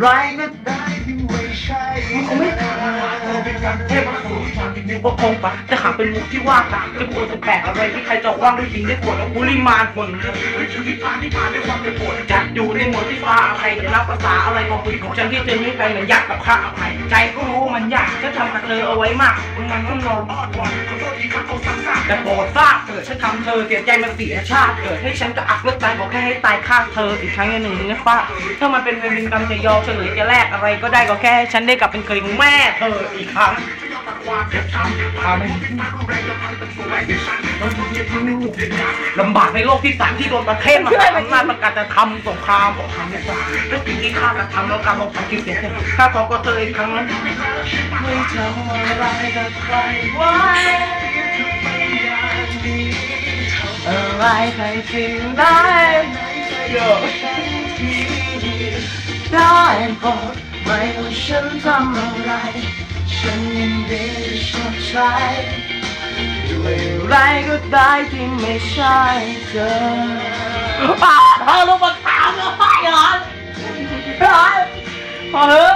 ไรก็ได้ที่ไม่ใช่มันคงไม่ทำเป็นการเทพมาสู่ฉันนึกว่าคงปะจะหาเป็นมุกที่ว่าต่ามจะปวดจะแปลกอะไรที่ใครจะว่างได้จริงได้ปวดแล้วกุลิมานคนชีวิตผ่านที่ผ่านด้วยความเป็นปวดจัดอยู่ในหมวดที่ฟ้าอภัยจะรับภาษาอะไรของผู้ของฉันที่เจอไม่ไปเหมือนยากกับข้าอภัยใจก็รู้มันยากจะทำกับเธอเอาไว้มากมันต้องรอแต่โปรดทราบ ฉันทำเธอเสียใจมันเสียชาติเกิดให้ฉันจะอักเลือดตายบอกแค่ให้ตายข้างเธออีกครั้งหนึ่งนะป้าถ้ามันเป็นเวรกรรมจะยอมเฉลยจะแลกอะไรก็ได้ก็แค่ให้ฉันได้กลับเป็นเคยของแม่เธออีกครั้งลำบากในโลกที่สามที่โดนประเทศมาหาอำนาประกาศจะทำสงครามของทำไม่ได้และสิ่งที่ข้ากระทำแล้วการลงทันคิวเสียใจข้าขอก็เธออีกครั้งนั้นไม่ทำอะไรกับใครไว้ ไายใครสิ่งใดโยได้โปรดไม่ว่าฉันทำอะไร ฉันยินดีชดใช้ด้วยอะไรก็ได้ที่ไม่ใช่เธอป้าเธอาลงมาถามแล้วไปเหรอเหรอเออ